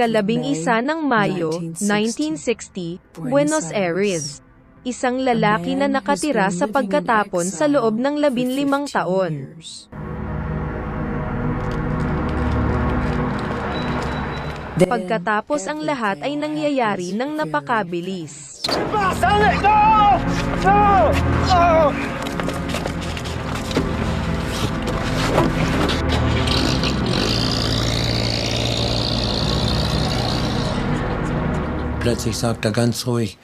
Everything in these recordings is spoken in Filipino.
Ikalabing isa ng Mayo, 1960, Buenos Aires. Isang lalaki na nakatira sa pagkatapon sa loob ng labinlimang taon. Pagkatapos ang lahat ay nangyayari ng napakabilis. Plötzlich sagt er ganz ruhig,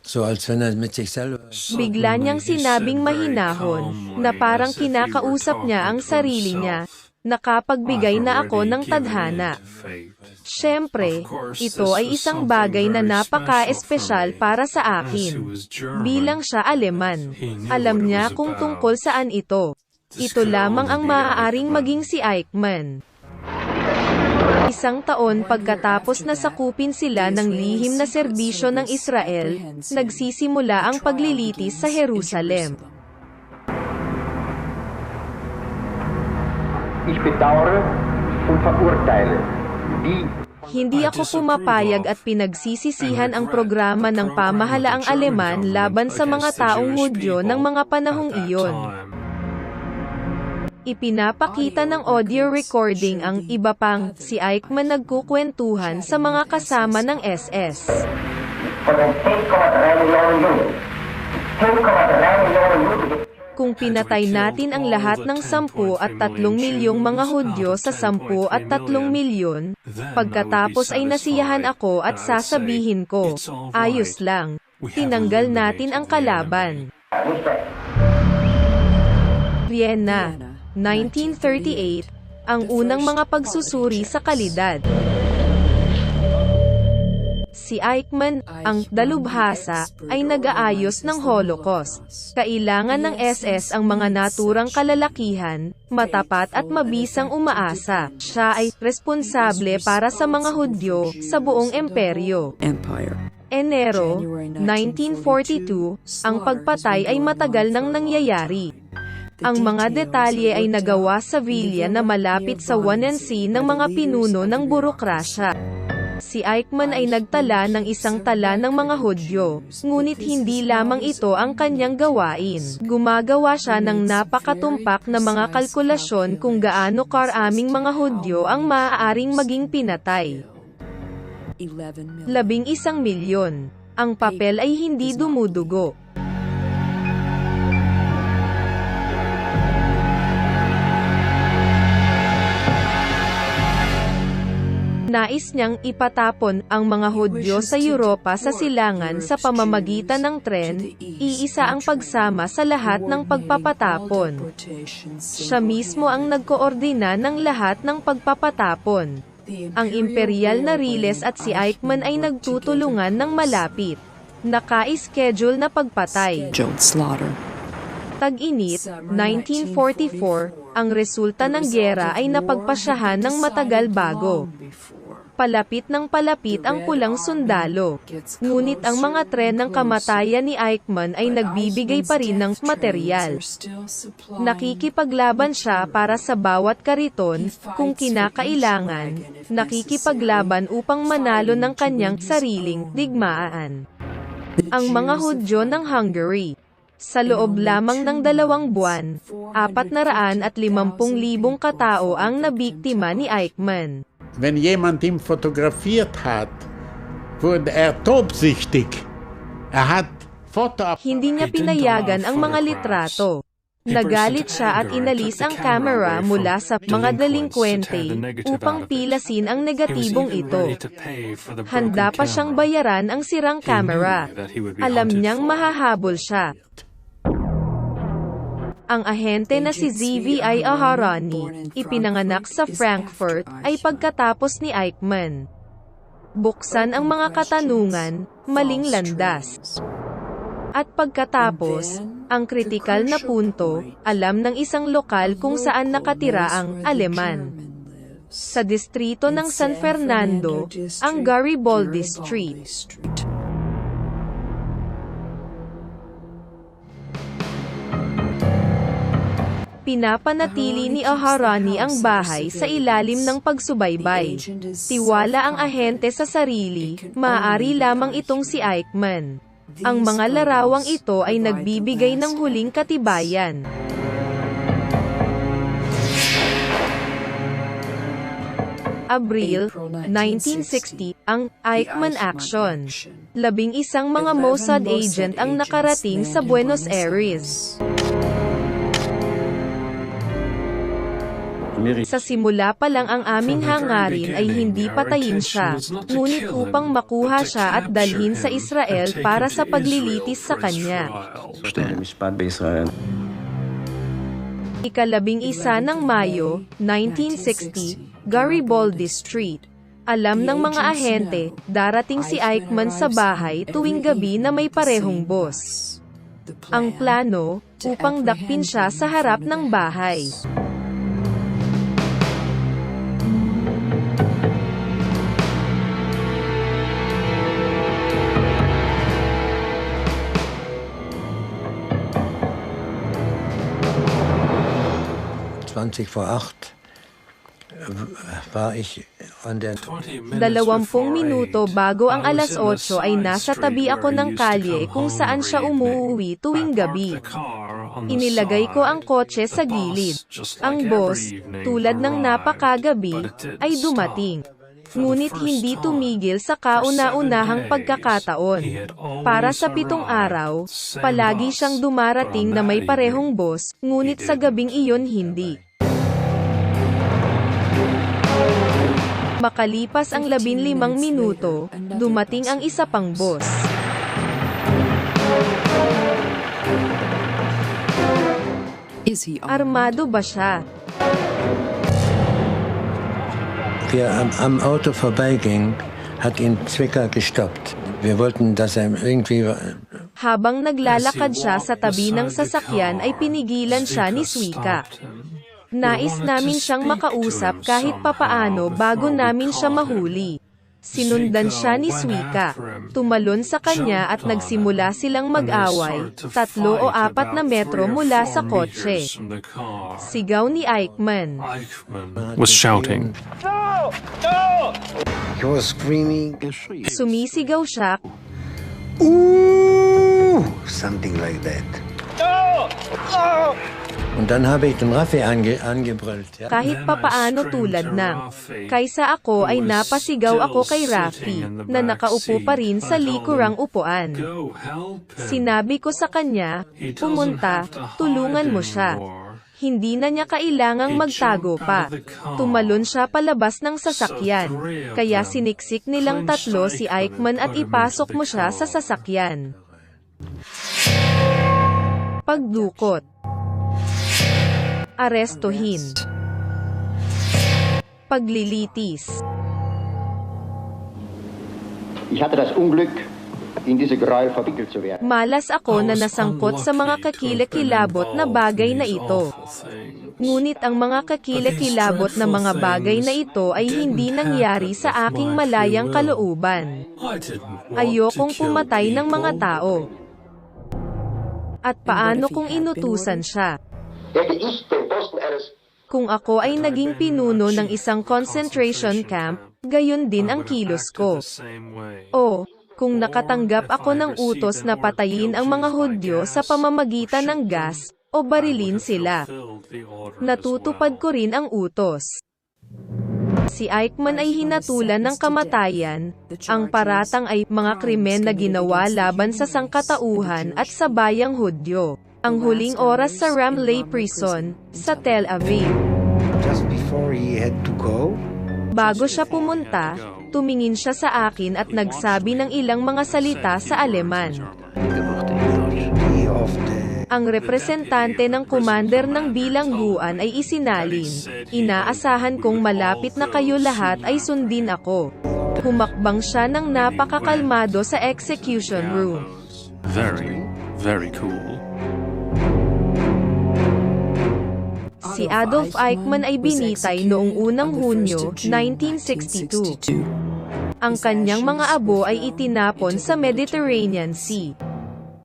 so als wenn er mit sich selber. Bigla niyang sinabing mahinahon, na parang kinakausap niya ang sarili niya, nakapagbigay na ako ng tadhana. Siyempre, ito ay isang bagay na napaka-espesyal para sa akin. Bilang siya Aleman, alam niya kung tungkol saan ito. Ito lamang ang maaaring maging si Eichmann. Isang taon pagkatapos na sakupin sila ng lihim na serbisyo ng Israel, nagsisimula ang paglilitis sa Jerusalem. Hindi ako pumapayag at pinagsisisihan ang programa ng pamahalaang Aleman laban sa mga taong Hudyo ng mga panahong iyon. Ipinapakita ng audio recording ang iba pang si Eichmann nagkukwentuhan sa mga kasama ng SS. von den 10,3 Millionen Juden. 10,3 Millionen Juden Kung pinatay natin ang lahat ng 10 at 3 milyong mga Hudyo sa 10 at 3 milyon, pagkatapos ay nasiyahan ako at sasabihin ko, ayos lang, tinanggal natin ang kalaban. Vienna, 1938, ang unang mga pagsusuri sa kalidad. Si Eichmann, ang dalubhasa, ay nag-aayos ng Holocaust. Kailangan ng SS ang mga naturang kalalakihan, matapat at mabisang umaasa. Siya ay responsable para sa mga Hudyo sa buong imperyo. Empire. Enero 1942, ang pagpatay ay matagal nang nangyayari. Ang mga detalye ay nagawa sa Villa na malapit sa Wanensee ng mga pinuno ng burokrasya. Si Eichmann ay nagtala ng isang tala ng mga Hudyo, ngunit hindi lamang ito ang kanyang gawain. Gumagawa siya ng napakatumpak na mga kalkulasyon kung gaano karaming mga Hudyo ang maaaring maging pinatay. 11 million. Labing isang milyon. Ang papel ay hindi dumudugo. Nais niyang ipatapon ang mga Hudyo sa Europa sa silangan sa pamamagitan ng tren, iisa ang pagsama sa lahat ng pagpapatapon. Siya mismo ang nagkoordina ng lahat ng pagpapatapon. Ang imperial na Riles at si Eichmann ay nagtutulungan ng malapit. Naka-schedule na pagpatay. Tag-init, 1944, ang resulta ng gera ay napagpasyahan ng matagal bago. Palapit ng palapit ang pulang sundalo. Ngunit ang mga tren ng kamatayan ni Eichmann ay nagbibigay pa rin ng material. Nakikipaglaban siya para sa bawat kariton, kung kinakailangan, nakikipaglaban upang manalo ng kanyang sariling digmaan. Ang mga Hudyo ng Hungary. Sa loob lamang ng dalawang buwan, 450,000 katao ang nabiktima ni Eichmann. Wenn jemand ihn fotografiert hat, wurde er tobsüchtig. Er hat Fotoapparat. Hindi niya pinayagan ang mga litrato. Nagalit siya at inalis ang camera mula sa mga delinkwente upang pilasin ang negatibong ito. Handa pa siyang bayaran ang sirang camera. Alam niyang mahahabol siya. Ang ahente na si ZVI Aharani, ipinanganak sa Frankfurt, ay pagkatapos ni Eichmann. Buksan ang mga katanungan, maling landas. At pagkatapos, ang kritikal na punto, alam ng isang lokal kung saan nakatira ang Aleman. Sa distrito ng San Fernando, ang Garibaldi Street. Pinapanatili ni Aharani ang bahay sa ilalim ng pagsubaybay. Tiwala ang ahente sa sarili, maaari lamang itong si Eichmann. Ang mga larawang ito ay nagbibigay ng huling katibayan. Abril 1960, ang Eichmann Action. Labing isang mga Mossad agent ang nakarating sa Buenos Aires. Sa simula pa lang ang aming hangarin ay hindi patayin siya, ngunit upang makuha siya at dalhin sa Israel para sa paglilitis sa kanya. Ikalabing isa ng Mayo, 1960, Garibaldi Street. Alam ng mga ahente, darating si Eichmann sa bahay tuwing gabi na may parehong boss. Ang plano, upang dakpin siya sa harap ng bahay. Zwanzig vor acht war ich an der Dalawampung minuto bago ang alas 8 ay nasa tabi ako ng kalye kung saan siya umuuwi tuwing gabi. Inilagay ko ang kotse sa gilid. Ang boss, tulad ng napakagabi, ay dumating. Ngunit hindi tumigil sa kauna-unahang pagkakataon. Para sa pitong araw, palagi siyang dumarating na may parehong boss, ngunit sa gabing iyon hindi. Makalipas ang labinlimang minuto, dumating ang isa pang boss. Is he Armado ba siya? wir am, am Auto vorbeigingen, hat ihn Zwicker gestoppt. Wir wollten, dass er irgendwie Habang naglalakad siya sa tabi ng sasakyan ay pinigilan siya ni Swika. Nais namin siyang makausap kahit papaano bago namin siya mahuli. Sinundan siya ni Swika. Tumalon sa kanya at nagsimula silang mag-away, tatlo o apat na metro mula sa kotse. Sigaw ni Eichmann. was shouting. He was screaming, Sumisigaw siya Ooh, something like that. Und dann habe ich den Raffi ange, angebrüllt. Ja? kahit papaano tulad ng. Kaysa ako ay napasigaw ako kay Rafi, na nakaupo pa rin sa likurang upuan. Sinabi ko sa kanya, pumunta, tulungan mo siya. Hindi na niya kailangang magtago pa. Tumalon siya palabas ng sasakyan. Kaya siniksik nilang tatlo si Eichmann at ipasok mo siya sa sasakyan. Pagdukot. Arestuhin. Paglilitis. Ich hatte das Unglück, in diese Gräuel verwickelt zu werden. Malas ako na nasangkot sa mga kakilakilabot na bagay na ito. Ngunit ang mga kakilakilabot na mga bagay na ito ay hindi nangyari sa aking malayang kalooban. Ayokong pumatay ng mga tao. At paano kung inutusan siya? Hätte ich den Posten eines Kung ako ay naging pinuno ng isang concentration camp, gayon din ang kilos ko. O, kung nakatanggap ako ng utos na patayin ang mga Hudyo sa pamamagitan ng gas, o barilin sila. Natutupad ko rin ang utos. Si Eichmann ay hinatulan ng kamatayan, ang paratang ay mga krimen na ginawa laban sa sangkatauhan at sa bayang Hudyo. Ang huling oras sa Ramley Prison, sa Tel Aviv. Just before he had to go, Bago siya pumunta, tumingin siya sa akin at nagsabi ng ilang mga salita sa Aleman. Ang representante ng commander ng bilangguan ay isinalin. Inaasahan kong malapit na kayo lahat ay sundin ako. Humakbang siya ng napakakalmado sa execution room. Very, very cool. Si Adolf Eichmann ay binitay noong unang Hunyo, 1962. Ang kanyang mga abo ay itinapon sa Mediterranean Sea.